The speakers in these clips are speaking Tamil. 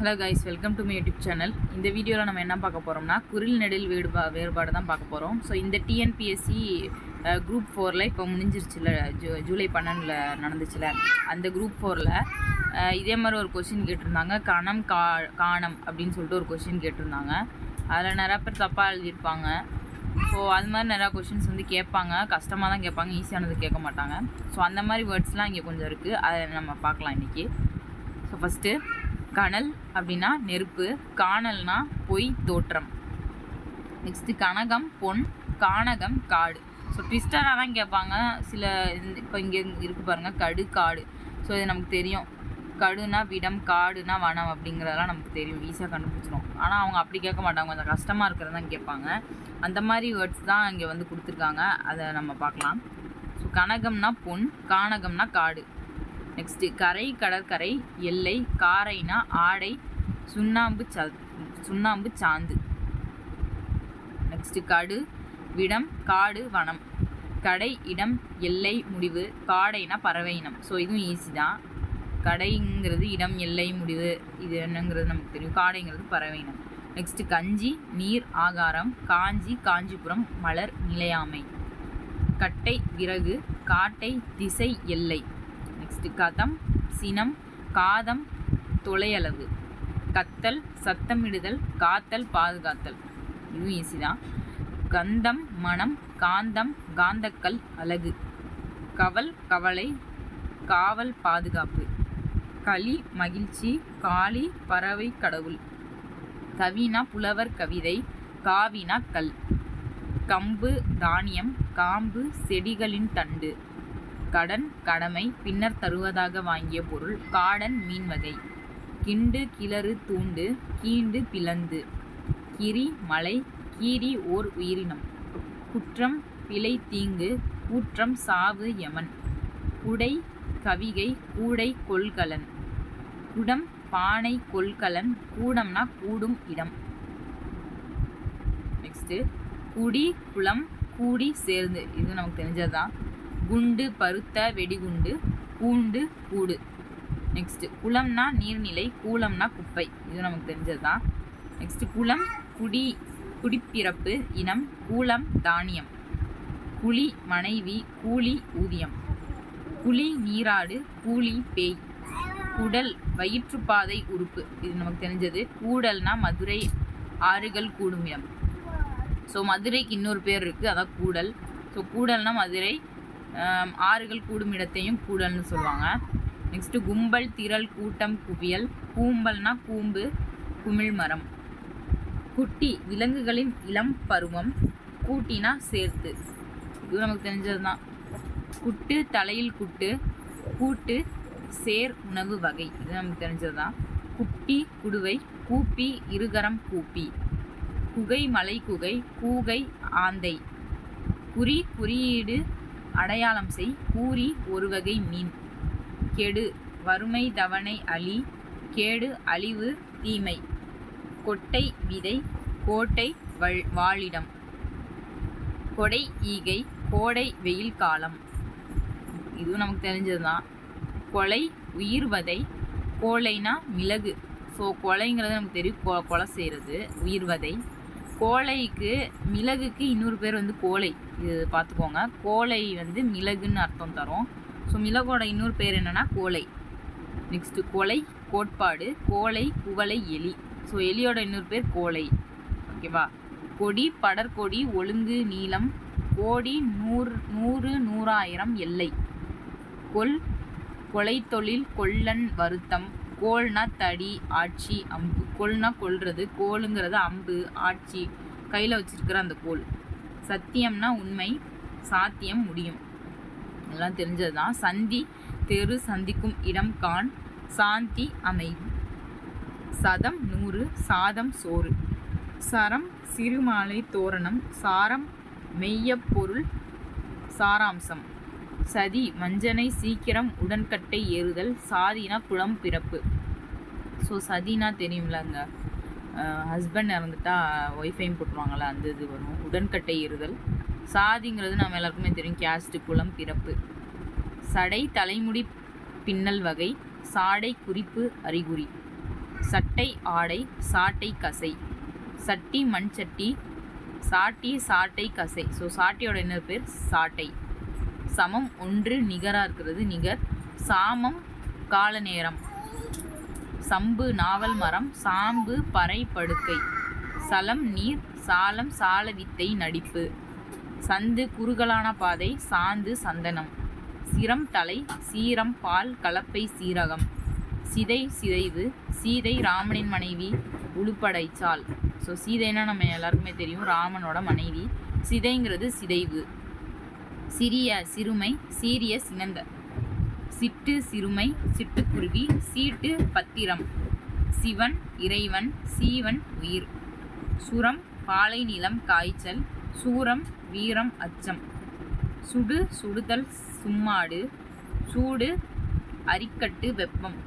Hello guys welcome to my YouTube channel இந்த வீடியோவில் நம்ம என்ன பார்க்க போகிறோம்னா குரில் நெடில் வேறுபா வேறுபாடு தான் பார்க்க போகிறோம் ஸோ இந்த டிஎன்பிஎஸ்சி குரூப் ஃபோரில் இப்போ முடிஞ்சிருச்சுல ஜூ ஜூலை பன்னெண்டில் நடந்துச்சுல. அந்த குரூப் ஃபோரில் இதே மாதிரி ஒரு கொஷின் கேட்டிருந்தாங்க. கணம் கா காணம் அப்படின்னு சொல்லிட்டு ஒரு கொஷின் கேட்டிருந்தாங்க. அதில் நிறையா பேர் தப்பாக எழுதியிருப்பாங்க. ஸோ அது மாதிரி நிறையா கொஷின்ஸ் வந்து கேட்பாங்க. கஷ்டமாக தான் கேட்பாங்க. ஈஸியானது கேட்க மாட்டாங்க. ஸோ அந்த மாதிரி வேர்ட்ஸ்லாம் இங்கே கொஞ்சம் இருக்குது அதை நம்ம பார்க்கலாம் இன்றைக்கி ஸோ ஃபஸ்ட்டு கனல் அப்படின்னா நெருப்பு காணல்னா பொய் தோற்றம். நெக்ஸ்ட்டு கனகம் பொன் கானகம் காடு. ஸோ ட்விஸ்டராக தான் கேட்பாங்க. சில இப்போ இங்கே இருக்கு பாருங்கள் கடு காடு. ஸோ இது நமக்கு தெரியும். கடுனா விடம் காடுனா வனம் அப்படிங்கிறதெல்லாம் நமக்கு தெரியும். ஈஸியாக கண்டுபிடிச்சிடும் ஆனால் அவங்க அப்படி கேட்க மாட்டாங்க. கொஞ்சம் கஷ்டமாக இருக்கிறது தான் கேட்பாங்க. அந்த மாதிரி வேர்ட்ஸ் தான் இங்கே வந்து கொடுத்துருக்காங்க. அதை நம்ம பார்க்கலாம். ஸோ கனகம்னா பொன் கானகம்னா காடு. நெக்ஸ்ட்டு கரை கடற்கரை எல்லை காரைனா ஆடை சுண்ணாம்பு ச சுண்ணாம்பு சாந்து. நெக்ஸ்ட்டு கடு விடம் காடு வனம். கடை இடம் எல்லை முடிவு. காடைனா பறவை இனம் ஸோ இதுவும் ஈஸி தான். கடைங்கிறது இடம் எல்லை முடிவு. இது என்னங்கிறது நமக்கு தெரியும். காடைங்கிறது பறவை இனம் நெக்ஸ்ட்டு கஞ்சி நீர் ஆகாரம். காஞ்சி காஞ்சிபுரம் மலர் நிலையாமை. கட்டை விறகு. காட்டை திசை எல்லை. கதம் சினம் காதம் தொலையளவு. கத்தல் சத்தமிடுதல் காத்தல் பாதுகாத்தல். இதுவும் ஈஸி தான். கந்தம் மனம் காந்தம் காந்தக்கல் அழகு. கவல் கவலை காவல் பாதுகாப்பு. களி மகிழ்ச்சி காளி பறவை கடவுள். கவினா புலவர் கவிதை. காவினா கல். கம்பு தானியம் காம்பு செடிகளின் தண்டு. கடன் கடமை பின்னர் தருவதாக வாங்கிய பொருள் காடன் மீன் வகை. கிண்டு கிளறு தூண்டு கீண்டு பிளந்து. கிரி மலை கீரி ஓர் உயிரினம். குற்றம் பிழை தீங்கு கூற்றம் சாவு யமன். குடை கவிகை கூடை கொள்கலன். குடம் பானை கொள்கலன் கூடம்னா கூடும் இடம். நெக்ஸ்ட்டு குடி குளம் கூடி சேர்ந்து. இது நமக்கு தெரிஞ்சது தான் குண்டு பருத்த வெடிகுண்டு கூண்டு கூடு. நெக்ஸ்ட்டு குளம்னா நீர்நிலை கூலம்னா குப்பை. இது நமக்கு தெரிஞ்சது தான் நெக்ஸ்ட்டு குளம் குடி குடிப்பிறப்பு இனம் கூலம் தானியம். குழி மனைவி கூலி ஊதியம். குழி நீராடு கூலி பேய். குடல் வயிற்றுப்பாதை உறுப்பு. இது நமக்கு தெரிஞ்சது. கூடல்னா மதுரை ஆறுகள் கூடும் இடம். ஸோ மதுரைக்கு இன்னொரு பேர் இருக்குது அதான் கூடல். ஸோ கூடல்னா மதுரை ஆறுகள் கூடும் இடத்தையும் கூடல்னு சொல்லுவாங்க. நெக்ஸ்ட்டு கும்பல் திரள் கூட்டம் குவியல். கூம்பல்னா கூம்பு குமிழ் மரம். குட்டி விலங்குகளின் இளம் பருவம். கூட்டினா சேர்த்து. இது நமக்கு தெரிஞ்சது தான் குட்டு தலையில் குட்டு. கூட்டு சேர் உணவு வகை. இது நமக்கு தெரிஞ்சது தான் குட்டி குடுவை கூப்பி இருகரம் கூப்பி. குகை மலை குகை. கூகை ஆந்தை. குறி குறியீடு அடையாளம் செய். கூறி ஒரு வகை மீன். கெடு. வறுமை தவணை அழி கேடு அழிவு தீமை. கொட்டை விதை. கோட்டை வள் வாழிடம் கொடை ஈகை. கோடை வெயில் காலம். இதுவும் நமக்கு தெரிஞ்சது தான் கொலை உயிர்வதை கோலைனா மிளகு. ஸோ கொலைங்கிறது நமக்கு தெரியும். கொலை செய்கிறது உயிர்வதை கோழைக்கு மிளகுக்கு இன்னொரு பேர் வந்து கோலை. இது பார்த்துக்கோங்க. கோலை வந்து மிளகுன்னு அர்த்தம் தரும். ஸோ மிளகோட இன்னொரு பேர் என்னன்னா கோலை. நெக்ஸ்ட்டு கோலை கோட்பாடு கோலை குவளை எலி. ஸோ எலியோட இன்னொரு பேர் கோலை. ஓகேவா கொடி படற்கொடி ஒழுங்கு நீளம். கோடி நூறு நூறு நூறாயிரம் எல்லை. கொல் கொலை தொழில் கொல்லன் வருத்தம். கோல்னா தடி ஆட்சி அம்பு. கொல்னா கொல்றது கோலுங்கிறது அம்பு ஆட்சி. கையில் வச்சிருக்கிற அந்த கோல். சத்தியம்னா உண்மை சாத்தியம் முடியும். எல்லாம் தெரிஞ்சது தான் சந்தி தெரு சந்திக்கும் இடம் கான் சாந்தி அமைதி சதம் நூறு சாதம் சோறு. சரம் சிறுமாலை தோரணம் சாரம் மெய்யப்பொருள் சாராம்சம். சதி வஞ்சனை சீக்கிரம் உடன்கட்டை ஏறுதல் சாதின குளம் பிறப்பு. ஸோ சதினா தெரியும்லங்க. ஹஸ்பண்ட் இறந்துட்டா ஒய்ஃபையும் போட்டுருவாங்கள்ல அந்த இது வரும். உடன்கட்டை இருதல் சாதிங்கிறது நம்ம எல்லாருக்குமே தெரியும். கேஸ்ட்டு குளம் பிறப்பு. சடை தலைமுடி பின்னல் வகை. சாடை குறிப்பு அறிகுறி. சட்டை ஆடை சாட்டை கசை. சட்டி மண் சட்டி. சாட்டி சாட்டை கசை. ஸோ சாட்டியோட என்ன பேர்? சாட்டை. சமம் ஒன்று நிகராக இருக்கிறது நிகர். சாமம் கால நேரம் சம்பு நாவல் மரம் சாம்பு பறை படுக்கை. சலம் நீர் சாலம் சால வித்தை நடிப்பு. சந்து குறுகலான பாதை சாந்து சந்தனம். சிரம் தலை சீரம் பால் கலப்பை சீரகம். சிதை சிதைவு. சீதை ராமனின் மனைவி உளுப்படைச்சால் ஸோ சீதைன்னா நம்ம எல்லாருக்குமே தெரியும் ராமனோட மனைவி. சிதைங்கிறது சிதைவு. சிறிய சிறுமை சீரிய சினந்த. சிட்டு சிறுமை சிட்டுக்குருவி சீட்டு பத்திரம். சிவன் இறைவன் சீவன் உயிர். சுரம் பாலை நிலம் காய்ச்சல். சூரம் வீரம் அச்சம். சுடு சுடுதல் சும்மாடு. சூடு அரிக்கட்டு வெப்பம்.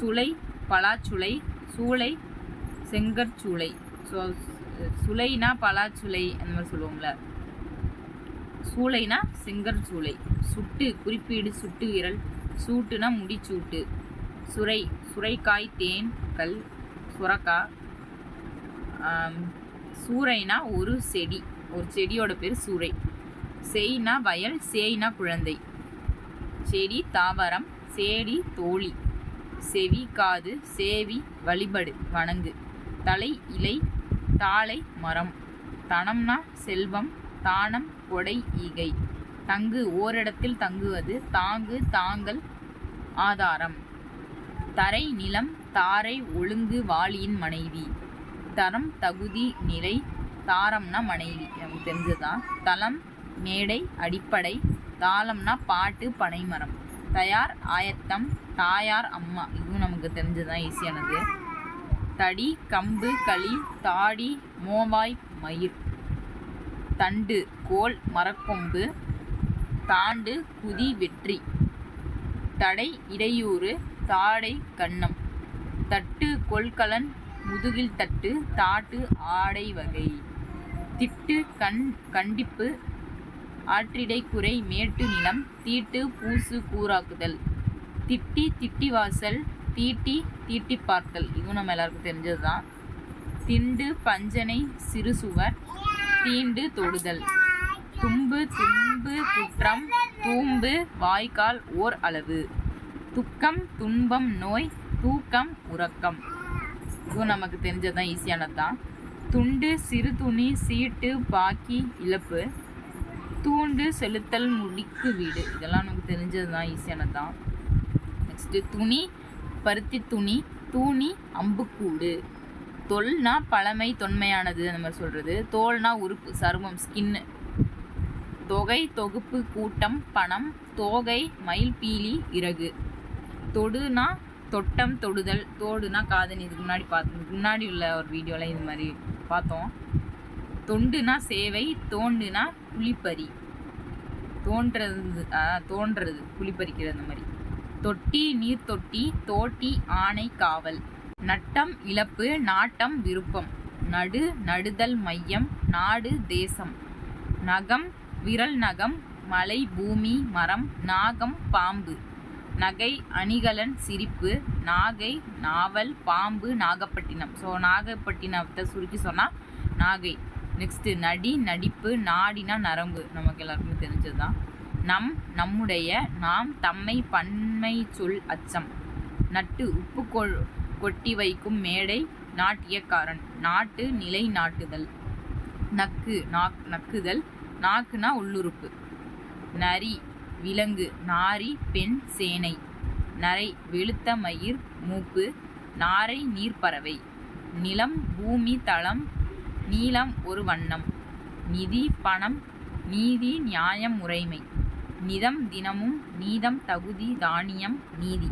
சுளை பலாச்சுளை. சூளை செங்கற்சூளை. ஸோ சுளைனா பலாச்சுளை அந்த மாதிரி சொல்லுவோம்ல. சூளைனா செங்கற் சூளை. சுட்டு குறிப்பீடு சுட்டு விரல். சூட்டுனா முடிச்சூட்டு. சுரை சுரைக்காய் தேன் கல் சுரக்கா. சூரைனா ஒரு செடி. ஒரு செடியோட பேர் சூரை. செய்னா வயல் சேய்னா குழந்தை. செடி தாவரம் சேடி தோழி. செவி காது சேவி வழிபடு வணங்கு. தலை இலை தாளை மரம். தனம்னா செல்வம் தானம் கொடை ஈகை. தங்கு ஓரிடத்தில் தங்குவது தாங்கு தாங்கல் ஆதாரம். தரை நிலம் தாரை ஒழுங்கு வாளியின் மனைவி. தரம் தகுதி நிலை தாரம்னா மனைவி. நமக்கு தெரிஞ்சதுதான் தளம் மேடை அடிப்படை தாளம்னா பாட்டு பனைமரம். தயார் ஆயத்தம் தாயார் அம்மா. இதுவும் நமக்கு தெரிஞ்சதுதான் ஈஸியானது. தடி கம்பு களி தாடி மோவாய் மயிர். தண்டு கோல் மரக்கொம்பு தாண்டு குதி வெற்றி. தடை இடையூறு தாடை கன்னம் தட்டு கொள்கலன் முதுகில் தட்டு தாட்டு ஆடை வகை. திட்டு கண் கண்டிப்பு ஆற்றிடை குறை மேட்டு நிலம் தீட்டு பூசு கூறாக்குதல். திட்டி திட்டி வாசல் தீட்டி தீட்டி பார்த்தல் இதுவும் நம்ம எல்லாருக்கும் தெரிஞ்சது தான் திண்டு பஞ்சனை சிறு சுவர் தீண்டு தொடுதல். தும்பு தும்பு குற்றம் தூம்பு வாய்க்கால் ஓர் அளவு. துக்கம் துன்பம் நோய் தூக்கம் உறக்கம். இதுவும் நமக்கு தெரிஞ்சதுதான் ஈஸியானது தான் துண்டு சிறு துணி சீட்டு பாக்கி இழப்பு. தூண்டு செலுத்தல் முடிக்கு வீடு. இதெல்லாம் நமக்கு தெரிஞ்சது தான் ஈஸியானது தான் நெக்ஸ்ட்டு துணி பருத்தி துணி தூணி அம்புக்கூடு. தொல்னா பழமை தொன்மையானது அந்த மாதிரி சொல்கிறது தோல்னா உறுப்பு சருமம் ஸ்கின்னு தொகை தொகுப்பு கூட்டம் பணம். தோகை மயில் பீலி இறகு. தொடுனா தொட்டம் தொடுதல். தோடுனா காதணி இதுக்கு முன்னாடி பார்த்து முன்னாடி உள்ள ஒரு வீடியோவில் இது மாதிரி பார்த்தோம். தொண்டுனா சேவை தோண்டுனா குழிப்பறி தோன்றது ஆ, தோன்றது குழிப்பறிக்கிறது அந்த மாதிரி. தொட்டி நீர் தொட்டி தோட்டி ஆணை காவல். நட்டம் இழப்பு நாட்டம் விருப்பம். நடு நடுதல் மையம் நாடு தேசம். நகம் விரல் நகம் மலை பூமி மரம் நாகம் பாம்பு. நகை அணிகலன் சிரிப்பு. நாகை நாவல் பாம்பு நாகப்பட்டினம். ஸோ நாகப்பட்டினத்தை சுருக்கி சொன்னால் நாகை. நெக்ஸ்ட்டு நடி நடிப்பு நாடினா நரம்பு. நமக்கு எல்லாருக்குமே தெரிஞ்சது தான் நம் நம்முடைய நாம் தம்மை பன்மை சொல் அச்சம். நட்டு உப்பு கொட்டி வைக்கும் மேடை நாட்டியக்காரன். நாட்டு நிலை நாட்டுதல் நக்கு நாக் நக்குதல். நாக்குனா உள்ளுறுப்பு. நரி விலங்கு. நாரி பெண் சேனை. நரை வெளுத்த மயிர் மூப்பு. நாரை நீர்ப்பறவை. நிலம் பூமி தளம். நீளம் ஒரு வண்ணம். நிதி பணம். நீதி நியாயம் முறைமை நிதம் தினமும். நீதம் தகுதி தானியம் நீதி.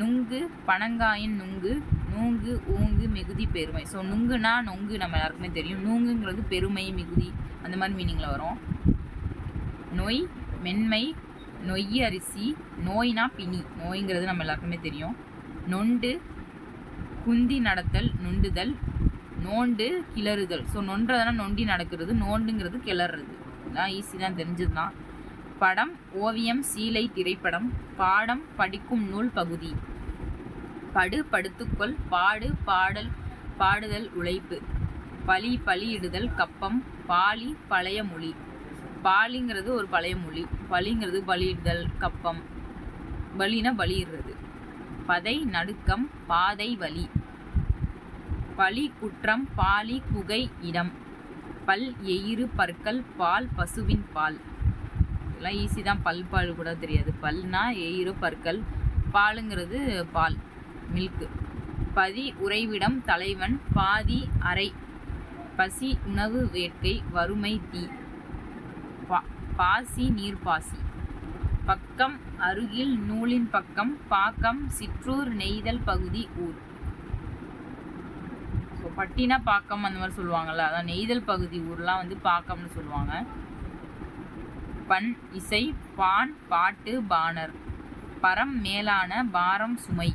நுங்கு பனங்காயின் நுங்கு நூங்கு ஊங்கு மிகுதி பெருமை. ஸோ நுங்குனா நொங்கு நம்ம எல்லாருக்குமே தெரியும். நூங்குங்கிறது பெருமை மிகுதி அந்த மாதிரி மீனிங்கில் வரும். நொய் மென்மை நொய் அரிசி நோய்னா பிணி. நோய்ங்கிறது நம்ம எல்லாருக்குமே தெரியும். நொண்டு குந்தி நடத்தல் நொண்டுதல் நோண்டு கிளறுதல். ஸோ நொன்றதுனா நொண்டி நடக்கிறது நோண்டுங்கிறது கிளறுறது. இதெல்லாம் ஈஸி தான் தெரிஞ்சது தான் படம் ஓவியம் சீலை திரைப்படம் பாடம் படிக்கும் நூல் பகுதி. படு படுத்துக்கொள் பாடு பாடல் பாடுதல் உழைப்பு. பழி பலியிடுதல் கப்பம் பாலி பழைய மொழி. பாலிங்கிறது ஒரு பழைய மொழி. பலிங்கிறது பலியிடுதல் கப்பம். பலின பலியிடுறது. பதை நடுக்கம் பாதை வலி. பழி குற்றம் பாலி குகை இடம். பல் எயிறு பற்கள் பால் பசுவின் பால். இதெல்லாம் ஈஸி தான். பல் பால் கூட தெரியாது. பல்னா எயிறு பற்கள். பாலுங்கிறது பால் மில்க்கு பதி உறைவிடம் தலைவன் பாதி அறை. பசி உணவு வேட்கை வறுமை தீ. பா பாசி நீர்ப்பாசி பக்கம் அருகில் நூலின் பக்கம் பாக்கம் சிற்றூர் நெய்தல் பகுதி ஊர். ஸோ பட்டினா பாக்கம் அந்த மாதிரி சொல்லுவாங்கள்ல அதான் நெய்தல் பகுதி ஊர்லாம் வந்து பாக்கம்னு சொல்லுவாங்க. பண் இசை பான் பாட்டு பாணர். பரம் மேலான பாரம் சுமை.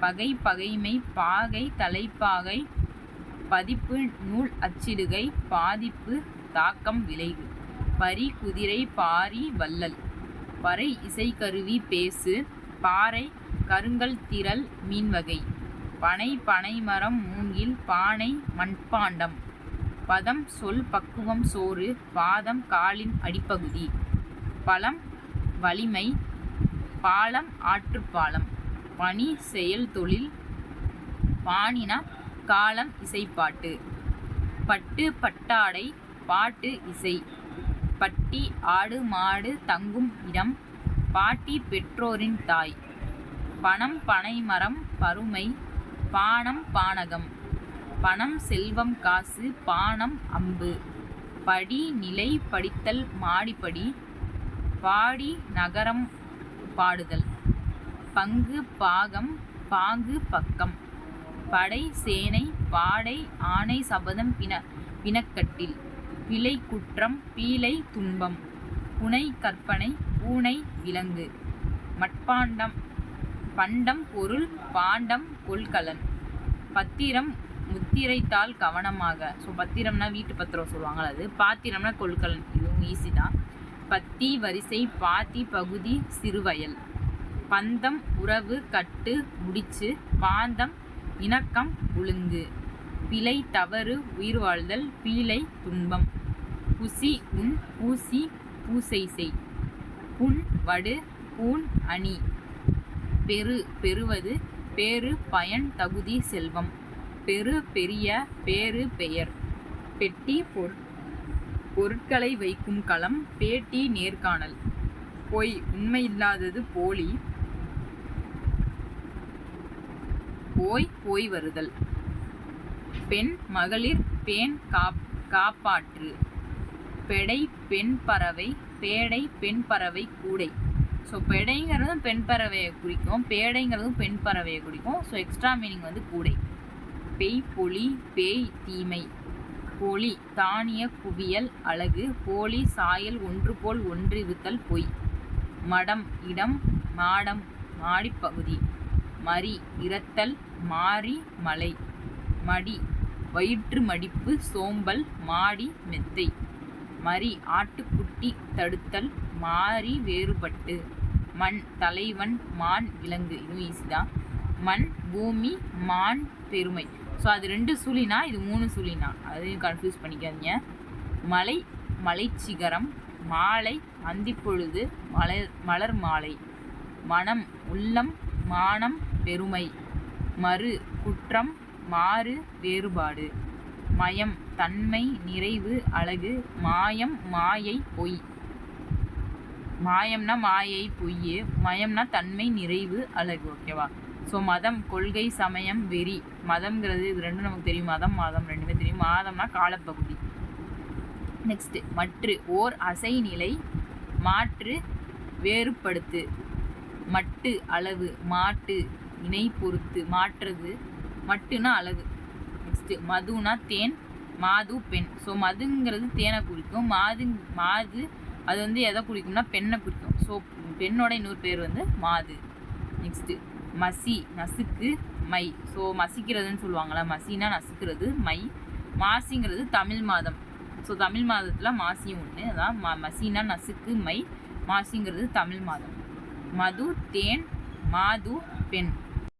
பகை பகைமை பாகை தலைப்பாகை பதிப்பு நூல் அச்சிடுகை பாதிப்பு தாக்கம் விளைவு. பரி குதிரை பாரி வள்ளல். பறை இசைக்கருவி பேசு. பாறை கருங்கல் திரள் மீன்வகை. பனை பனைமரம் மூங்கில் பானை மண்பாண்டம். பதம் சொல் பக்குவம் சோறு பாதம் காலின் அடிப்பகுதி. பழம் வலிமை பாலம் ஆற்றுப்பாலம் பணி செயல் தொழில் பாணினா காலம் இசைப்பாட்டு. பட்டு பட்டாடை பாட்டு இசை. பட்டி ஆடு மாடு தங்கும் இடம் பாட்டி பெற்றோரின் தாய். பணம் பனைமரம் பருமை பானம் பானகம். பணம் செல்வம் காசு பானம் அம்பு. படி நிலை படித்தல் மாடிப்படி பாடி நகரம் பாடுதல். பங்கு பாகம் பாங்கு பக்கம். படை சேனை பாடை ஆணை சபதம் பின பிணக்கட்டில். பிழை குற்றம் பீலை துன்பம். புனை கற்பனை பூனை விலங்கு. மட்பாண்டம் பண்டம் பொருள் பாண்டம் கொள்கலன். பத்திரம் முத்திரைத்தாள் கவனமாக. ஸோ பத்திரம்னா வீட்டு பத்திரம் சொல்லுவாங்கள அது. பாத்திரம்னா கொள்கலன். இதுவும் ஈஸி தான். பத்தி வரிசை பாத்தி பகுதி சிறுவயல். பந்தம் உறவு கட்டு முடிச்சு. பாந்தம் இணக்கம் ஒழுங்கு. பிழை தவறு உயிர் வாழ்தல் பீழை துன்பம். புசி உன் பூசி பூசை செய். புண் வடு பூண் அணி. பெரு பெறுவது பேறு பயன் தகுதி செல்வம். பெரு பெரிய பேறு பெயர். பெட்டி பொற் பொருட்களை வைக்கும் களம் பேட்டி நேர்காணல். பொய் உண்மையில்லாதது போலி. போய் போய் வருதல். பெண் மகளிர் பேன் காப் காப்பாற்று. பெடை பெண் பறவை பேடை பெண் பறவை கூடை. ஸோ பெடைங்கிறதும் பெண் பறவையை குறிக்கும் பேடைங்கிறதும் பெண் பறவையை குறிக்கும். ஸோ எக்ஸ்ட்ரா மீனிங் வந்து கூடை. பேய் பொலி பேய் தீமை. பொலி தானிய குவியல் அழகு. போலி சாயல் ஒன்று போல் ஒன்றிருத்தல் பொய். மடம் இடம் மாடம் மாடிப்பகுதி. மறி இரத்தல் மாறி மலை. மடி வயிற்று மடிப்பு சோம்பல் மாடி மெத்தை. மறி ஆட்டுக்குட்டி தடுத்தல் மாறி வேறுபட்டு. மண் தலைவன் மான் விலங்கு. இதுவும் ஈஸி தான். மண் பூமி மான் பெருமை. ஸோ அது ரெண்டு சுழினா இது மூணு சுழினா. அதையும் கன்ஃபியூஸ் பண்ணிக்காதீங்க. மலை மலைச்சிகரம் மாலை அந்திப்பொழுது மலர் மலர் மாலை. மனம் உள்ளம் மானம் பெருமை மறு குற்றம் மாறு வேறுபாடு. மயம் தன்மை நிறைவு அழகு. மாயம் மாயை பொய். மாயம்னா மாயை பொய் மயம்னா தன்மை நிறைவு அழகு. ஓகேவா? ஸோ மதம் கொள்கை சமயம் வெறி. மதம்ங்கிறது இது ரெண்டும் நமக்கு தெரியும். மதம் மாதம் ரெண்டுமே தெரியும். மாதம்னா காலப்பகுதி. நெக்ஸ்ட் மற்று ஓர் அசை நிலை மாற்று வேறுபடுத்து. மட்டு அளவு மாட்டு இணை பொறுத்து. மாற்றுறது மட்டுனா அளவு. நெக்ஸ்ட்டு மதுனா தேன் மாது பெண். ஸோ மதுங்கிறது தேனை குறிக்கும். மாது மாது அது வந்து எதை குறிக்கும்னா பெண்ணை குறிக்கும். ஸோ பெண்ணோட இன்னொரு பேர் வந்து மாது. Next Masih நசுக்கு my. ஸோ மசிக்கிறதுன்னு சொல்லுவாங்களா மசினா நசுக்கிறது மை. மாசிங்கிறது தமிழ் மாதம். ஸோ தமிழ் மாதத்தில் மாசியும் ஒன்று அதான் ம மசினா நசுக்கு மை. மாசிங்கிறது தமிழ் மாதம். மது தேன் மாது பெண்.